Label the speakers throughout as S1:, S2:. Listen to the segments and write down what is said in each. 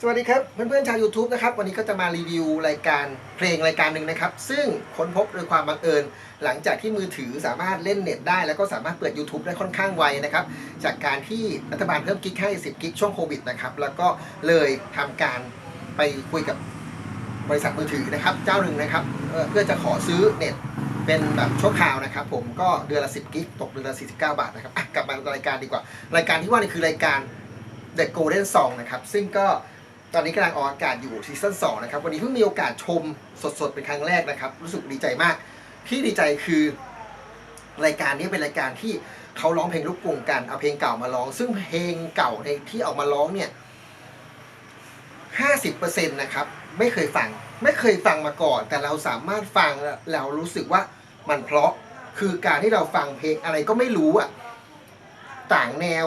S1: สวัสดีครับเพื่อนๆชาว YouTube นะครับวันนี้ก็จะมารีวิวรายการเพลงรายการหนึ่งนะครับ ซึ่งค้นพบโดยความบังเอิญ หลังจากที่มือถือสามารถเล่นเน็ตได้ แล้วก็สามารถเปิด YouTube ได้ค่อนข้างไวนะครับ จากการที่รัฐบาลเพิ่มกิกให้ 10 กิกช่วงโควิดนะครับ แล้วก็เลยทำการไปคุยกับบริษัทมือถือนะครับ เจ้าหนึ่งนะครับเพื่อจะขอซื้อเน็ตเป็นแบบชั่วคราวนะครับ ผมก็เดือนละ 10 กิกตกเดือนละ 49 บาทนะครับกลับมารายการดีกว่า รายการที่ว่านี่คือรายการ The Golden Song นะครับซึ่งก็ ตอนนี้กำลังออกอากาศอยู่ซีซั่น2นะครับ วันนี้เพิ่งมีโอกาสชมสดๆ เป็นครั้งแรกนะครับ รู้สึกดีใจมาก ที่ดีใจคือ รายการนี้เป็นรายการที่เขาร้องเพลงลูกกรุงกัน เอาเพลงเก่ามาร้อง ซึ่งเพลงเก่าในที่ออกมาร้องเนี่ย50%นะครับไม่เคยฟัง ไม่เคยฟังมาก่อน แต่เราสามารถฟังแล้วเรารู้สึกว่ามันเพราะคือการที่เราฟังเพลงอะไรก็ไม่รู้อะต่างแนว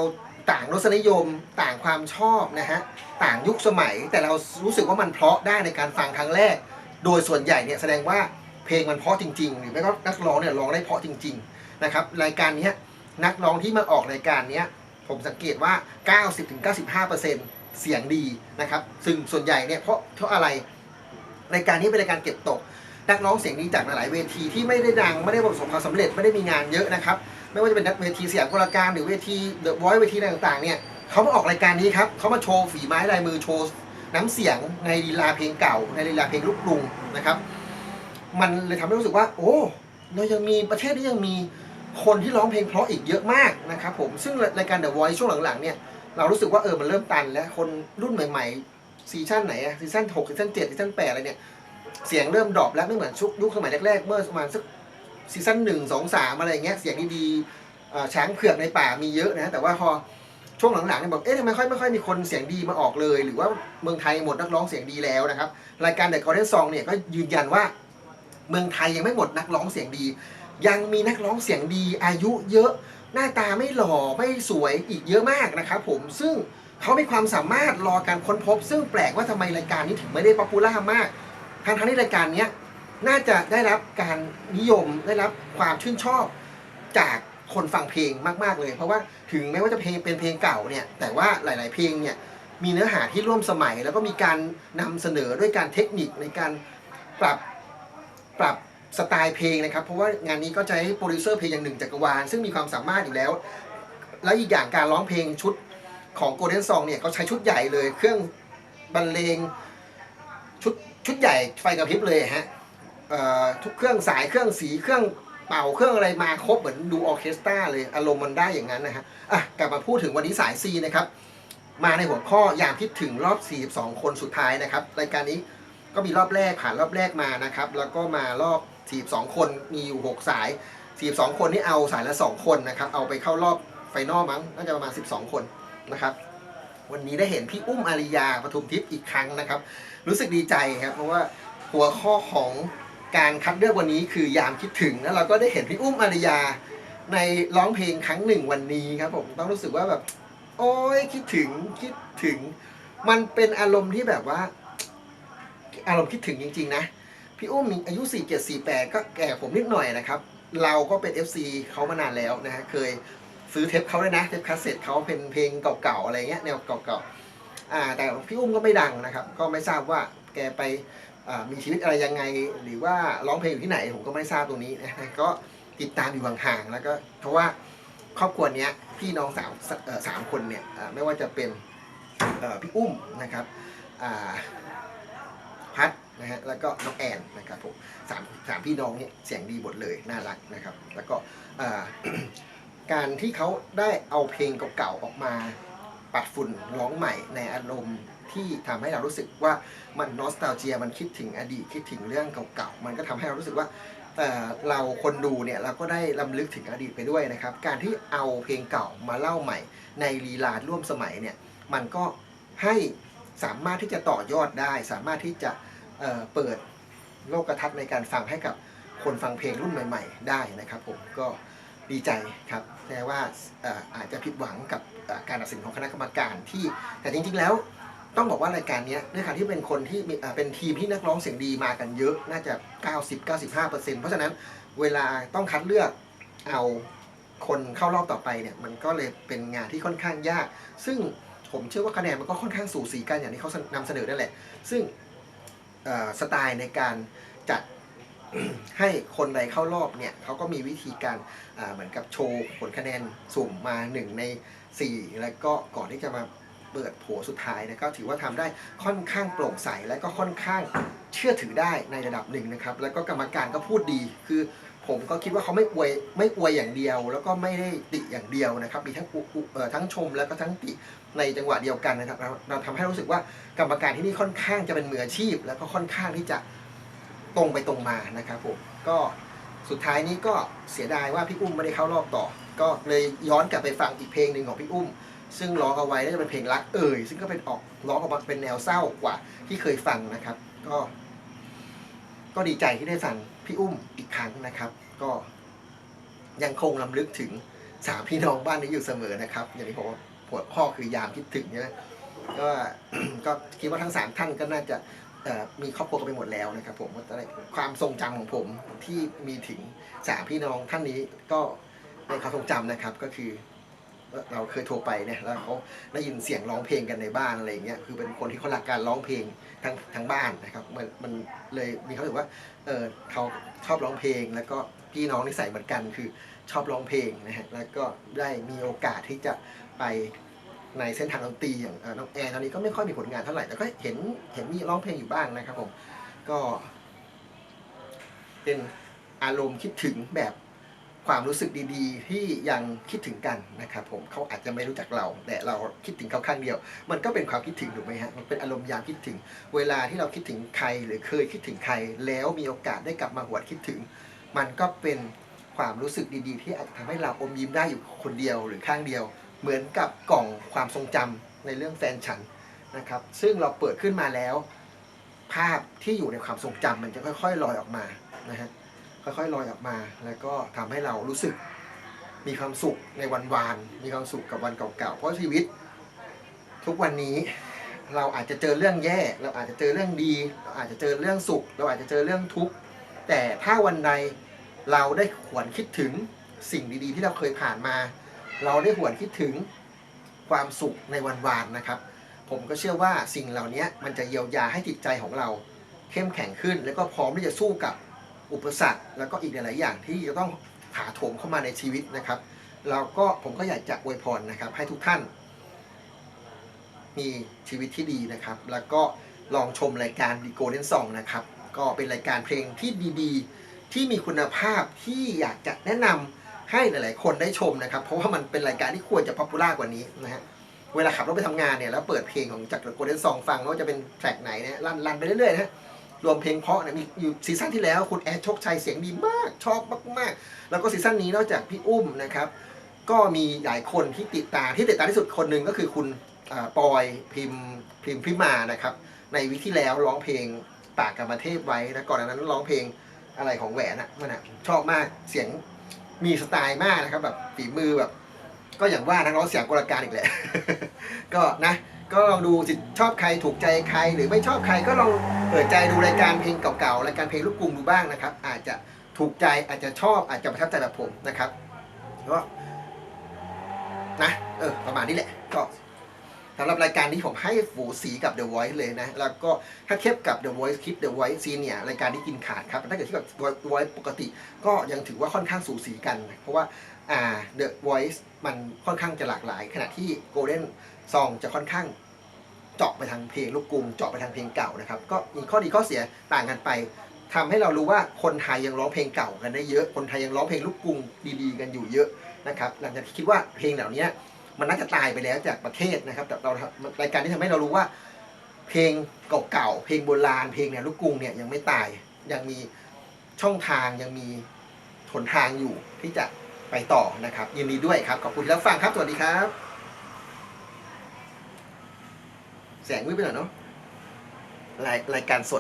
S1: ต่างรสนิยม ต่างความชอบนะฮะต่างยุคสมัยแต่เรารู้สึกว่ามันเพราะได้ในการฟังครั้งแรก โดยส่วนใหญ่เนี่ยแสดงว่าเพลงมันเพราะจริง ๆ หรือไม่ก็นักร้องเนี่ยร้องได้เพราะจริงๆนะครับรายการนี้นักร้องที่มาออกรายการนี้ผมสังเกตว่า 90-95%เสียงดีนะครับซึ่งส่วนใหญ่เนี่ยเพราะเพราะอะไรรายการนี้เป็นรายการเก็บตกนักร้องเสียงดีจากหลายเวทีที่ไม่ได้ดังไม่ได้ประสบความสำเร็จไม่ได้มีงานเยอะนะครับ ไม่ว่าจะเป็นนักเวทีเสียามกลการหรือเวทีเดอะ o อยเวทีต่างๆเนี่ยเขามาออกรายการนี้ครับเขามาโชว์ฝีไม้ลายมือโชว์น้ำเสียงในลีลาเพลงเก่า ในลีลาเพลงลูกกรุงนะครับ มันเลยทำให้รู้สึกว่า โอ้เรายังมีประเทศนี้ยังมีคนที่ร้องเพลงเพราะอีกเยอะมากนะครับผมซึ่งรายการ The Voice ช่วงหลังๆเนี่ยเรารู้สึกว่าเออมันเริ่มตันแล้วคนรุ่นใหม่ๆซีซั่นไหนอะซีซั่น6ซีซั่น7ซีซั่น8อะไรเนี่ยเสียงเริ่มดรอปแล้วไม่เหมือนชุกยุคสมัยแรกๆเมื่อประมาณสัก ซีซั่นหนึ่งสองสามอะไรเงี้ยเสียงดีๆช้างเผือกในป่ามีเยอะนะ แต่ว่าพอช่วงหลังๆเนี่ยบอกเอ๊ะทำไมค่อยไม่ค่อยมีคนเสียงดีมาออกเลย หรือว่าเมืองไทยหมดนักร้องเสียงดีแล้วนะครับรายการ The Golden Song เนี่ยก็ยืนยันว่า เมืองไทยยังไม่หมดนักร้องเสียงดี ยังมีนักร้องเสียงดี อายุเยอะหน้าตาไม่หล่อไม่สวยอีกเยอะมากนะครับผมซึ่งเขามีความสามารถรอการค้นพบ ซึ่งแปลกว่าทำไมรายการนี้ถึงไม่ได้ป๊อปปูล่ามากทางทางที่รายการเนี้ย น่าจะได้รับการนิยมได้รับความชื่นชอบจากคนฟังเพลงมาก ๆ เลย เพราะว่าถึงแม้ว่าจะเพลงเป็นเพลงเก่าเนี่ย แต่ว่าหลาย ๆ เพลงเนี่ยมีเนื้อหาที่ร่วมสมัย แล้วก็มีการนำเสนอด้วยการเทคนิคในการปรับปรับสไตล์เพลงนะครับ เพราะว่างานนี้ก็จะให้โปรดิวเซอร์เพลงอย่างหนึ่งจักรวาลซึ่งมีความสามารถอยู่แล้ว แล้วอีกอย่างการร้องเพลงชุดของ Golden Song เนี่ยเขาใช้ชุดใหญ่เลย เครื่องบรรเลงชุดชุดใหญ่ไฟกระพริบเลยฮะ ทุกเครื่องสายเครื่องสีเครื่องเป่าเครื่องอะไรมาครบเหมือนดูออเคสตราเลยอารมณ์มันได้อย่างนั้นนะฮะอะกลับมาพูดถึงวันนี้สายซีนะครับ มาในหัวข้อย่ามคิดถึงรอบ 42 คนสุดท้ายนะครับรายการนี้ก็มีรอบแรกผ่านรอบแรกมานะครับ แล้วก็มารอบ 42 คนมีอยู่ 6 สาย 42 คนนี่เอาสายละ 2 คนนะครับ เอาไปเข้ารอบไฟนอลมั้งน่าจะประมาณ 12 คนนะครับ วันนี้ได้เห็นพี่อุ้มอาริยาปทุมทิพย์อีกครั้งนะครับ รู้สึกดีใจครับเพราะว่าหัวข้อของ การคัดเลือกวันนี้คือยามคิดถึงแล้วเราก็ได้เห็นพี่อุ้มอาริยา ในร้องเพลงครั้งหนึ่งวันนี้ครับผมต้องรู้สึกว่าแบบ โอ้ยคิดถึงคิดถึง มันเป็นอารมณ์ที่แบบว่า อารมณ์คิดถึงจริง ๆ นะพี่อุ้มมีอายุ 4 7 4 8 ก็แก่ผมนิดหน่อยนะครับ เราก็เป็น FC เขามานานแล้วนะฮะ เคยซื้อเทปเขาด้วยนะ เทปคาสเซ็ตเขาเป็นเพลงเก่าๆ อะไรเงี้ย แนวเก่าๆ อ่า แต่พี่อุ้มก็ไม่ดังนะครับ ก็ไม่ทราบว่าแกไป มีชีวิตอะไรยังไง หรือว่าร้องเพลงอยู่ที่ไหนผมก็ไม่ทราบตรงนี้นะก็ติดตามอยู่ห่างๆแล้วก็เพราะว่าครอบครัวเนี้ยพี่น้องสามสามคนเนี่ยไม่ว่าจะเป็นพี่อุ้มนะครับพัดนะฮะแล้วก็น้องแอนนะครับผมสามสามพี่น้องเนี่ยเสียงดีหมดเลยน่ารักนะครับ แล้วก็การที่เขาได้เอาเพลงเก่าๆออกมาปัดฝุ่นร้องใหม่ในอารมณ์ ที่ทำให้เรารู้สึกว่ามันนอสตาเจียมันคิดถึงอดีตคิดถึงเรื่องเก่าๆมันก็ทำให้เรารู้สึกว่าเอ่เราคนดูเนี่ยเราก็ได้ลำลึกถึงอดีตไปด้วยนะครับ การที่เอาเพลงเก่ามาเล่าใหม่ ในลีลาร่วมสมัยเนี่ยมันก็ให้สามารถที่จะต่อยอดได้ สามารถที่จะเเปิดโลกทัศน์ในการฟังให้กับคนฟังเพลงรุ่นใหม่ ๆ ได้นะครับผมก็ดีใจครับแต่ว่าอออาจจะผิดหวังกับการตัดสินของคณะกรรมการที่แต่จริงๆแล้ว ต้องบอกว่ารายการนี้ด้วยการที่เป็นคนที่มีเป็นทีมที่นักร้องเสียงดีมากันเยอะน่าจะ 90-95%เพราะฉะนั้นเวลาต้องคัดเลือกเอาคนเข้ารอบต่อไปเนี่ยมันก็เลยเป็นงานที่ค่อนข้างยาก ซึ่งผมเชื่อว่าคะแนนมันก็ค่อนข้างสูสีกันอย่างที่เขานำเสนอนั่นแหละ ซึ่งสไตล์ในการจัดให้คนใดเข้ารอบเนี่ยเขาก็มีวิธีการเหมือนกับโชว์ผลคะแนนสุ่มมา 1 ใน 4 แล้วก็ก่อนที่จะมา เปิดโผสุดท้ายนะก็ถือว่าทำได้ค่อนข้างโปร่งใสและก็ค่อนข้างเชื่อถือได้ในระดับหนึ่งนะครับ แล้วก็กรรมการก็พูดดีคือผมก็คิดว่าเขาไม่อวยไม่อวยอย่างเดียว แล้วก็ไม่ได้ติอย่างเดียวนะครับ มีทั้งทั้งชมแล้วก็ทั้งติในจังหวะเดียวกันนะครับเราเราทำให้รู้สึกว่ากรรมการที่นี่ค่อนข้างจะเป็นมืออาชีพ แล้วก็ค่อนข้างที่จะตรงไปตรงมานะครับผมก็สุดท้ายนี้ก็เสียดายว่าพี่อุ้มไม่ได้เข้ารอบต่อ ก็เลยย้อนกลับไปฟังอีกเพลงหนึ่งของพี่อุ้ม ซึ่งร้องเอาไว้น่าจะเป็นเพลงรักเอ่ยซึ่งก็เป็นออกร้องออกมาเป็นแนวเศร้ากว่า ที่เคยฟังนะครับ ก็ ก็ดีใจที่ได้ฟังพี่อุ้มอีกครั้งนะครับ ก็ยังคงลำลึกถึงสามพี่น้องบ้านนี้อยู่เสมอนะครับ อย่างที่ผมว่าหัวข้อคือยามคิดถึงเนี่ยก็ก็คิดว่าทั้งสามท่านก็น่าจะมีครอบครัวกันไปหมดแล้วนะครับ ผมว่าแต่ความทรงจำของผมที่มีถึงสามพี่น้องท่านนี้ก็ในความทรงจำนะครับก็คือ เราเคยโทรไปเนี่ยแล้วเขาได้ยินเสียงร้องเพลงกันในบ้านอะไรอย่างเงี้ยคือเป็นคนที่เขารักการร้องเพลงทั้งทั้งบ้านนะครับมันมันเลยมีเขาถือว่าเออเขาชอบร้องเพลง แล้วก็พี่น้องนิสัยเหมือนกัน คือชอบร้องเพลงนะฮะแล้วก็ได้มีโอกาสที่จะไปในเส้นทางดนตรีอย่างน้องแอนตอนนี้ก็ไม่ค่อยมีผลงานเท่าไหร่แต่ก็เห็นเห็นมีร้องเพลงอยู่บ้างนะครับผมก็ เป็นอารมณ์คิดถึงแบบ ความรู้สึกดีๆ ที่ยังคิดถึงกันนะครับผมเขาอาจจะไม่รู้จักเรา แต่เราคิดถึงเขาข้างเดียว มันก็เป็นความคิดถึงถูกไหมฮะมันเป็นอารมณ์ยามคิดถึง เวลาที่เราคิดถึงใครหรือเคยคิดถึงใคร แล้วมีโอกาสได้กลับมาหวนคิดถึง มันก็เป็นความรู้สึกดีๆ ที่อาจจะทำให้เราอมยิ้มได้อยู่คนเดียวหรือข้างเดียว เหมือนกับกล่องความทรงจำในเรื่องแฟนฉันนะครับซึ่งเราเปิดขึ้นมาแล้ว ภาพที่อยู่ในความทรงจำมันจะค่อย ๆ ลอยออกมานะฮะ ค่อยๆลอยออกมา แล้วก็ทำให้เรารู้สึกมีความสุขในวันวาน มีความสุขกับวันเก่าๆ เพราะชีวิต ทุกวันนี้เราอาจจะเจอเรื่องแย่ เราอาจจะเจอเรื่องดี เราอาจจะเจอเรื่องสุข เราอาจจะเจอเรื่องทุกข์ แต่ถ้าวันใดเราได้หวนคิดถึงสิ่งดีๆ ที่เราเคยผ่านมา เราได้หวนคิดถึงความสุขในวันวานนะครับ ผมก็เชื่อว่าสิ่งเหล่านี้มันจะเยียวยาให้จิตใจของเราเข้มแข็งขึ้น แล้วก็พร้อมที่จะสู้กับ อุปสรรค แล้วก็อีกหลาย ๆ อย่างที่จะต้องถาโถมเข้ามาในชีวิตนะครับแล้วก็ผมก็อยากจะอวยพรนะครับ ให้ทุกท่าน มีชีวิตที่ดีนะครับ แล้วก็ลองชมรายการดีโกเดนซองนะครับ ก็เป็นรายการเพลงที่ดีๆ ที่มีคุณภาพที่อยากจะแนะนำให้หลาย ๆ คนได้ชมนะครับ เพราะว่ามันเป็นรายการที่ควรจะป๊อปปูล่ากว่านี้นะฮะเวลาขับรถไปทำงานเนี่ยแล้วเปิดเพลงของจากโกเด้นซองฟังไม่ว่าจะเป็นแทร็กไหนเนี่ยรันรันไปเรื่อยๆนะ รวมเพลงเพราะเนี่ยมีอยู่ซีซั่นที่แล้วคุณแอดโชคชัยเสียงดีมาก ชอบมากๆ แล้วก็ซีซั่นนี้นอกจากพี่อุ้มนะครับ ก็มีหลายคนที่ติดตามที่ติดตามที่สุดคนหนึ่งก็คือคุณอปอยพิมพ์พิมพ์พิมานะครับ ในวิที่แล้วร้องเพลงปากกรรมเทพไว้นะก่อนหน้านั้นร้องเพลงอะไรของแหวนอะมันอะชอบมากเสียงมีสไตล์มากนะครับแบบฝีมือแบบ ก็อย่างว่านักร้องเสียงกลการอีกแหละก็นะ ก็ลองดูสิชอบใครถูกใจใคร หรือไม่ชอบใครก็ลองเปิดใจดูรายการเพลงเก่าๆรายการเพลงลูกกรุงดูบ้างนะครับ อาจจะถูกใจอาจจะชอบอาจจะประทับใจแบบผมนะครับก็นะเออประมาณนี้แหละก็สำหรับรายการนี้ผมให้ฝูสีกับ The Voice เลยนะ แล้วก็ถ้าเทียบกับ The Voice คลิป The Voice Senior รายการที่กินขาดครับ ถ้าเกิดเทียบกับ The Voice ปกติ ก็ยังถือว่าค่อนข้างสูสีกัน เพราะว่าอ่า The Voice มันค่อนข้างจะหลากหลาย ขณะที่ Golden Song จะค่อนข้างเจาะไปทางเพลงลูกกรุงเจาะไปทางเพลงเก่านะครับ ก็มีข้อดีข้อเสียต่างกันไปทำให้เรารู้ว่าคนไทยยังร้องเพลงเก่ากันได้เยอะ คนไทยยังร้องเพลงลูกกรุงดีๆ กันอยู่เยอะนะครับหลังจากที่คิดว่าเพลงเหล่านี้มันน่าจะตายไปแล้วจากประเทศนะครับ แต่เรารายการที่ทำให้เรารู้ว่า เพลงเก่าๆเพลงโบราณเพลงแนวลูกกรุงเนี่ยยังไม่ตายยังมีช่องทางยังมีหนทางอยู่ที่จะไปต่อนะครับ ยินดีด้วยครับ ขอบคุณที่รับฟังครับ สวัสดีครับ แสงมืดไปหน่อยเนาะรายรายการสด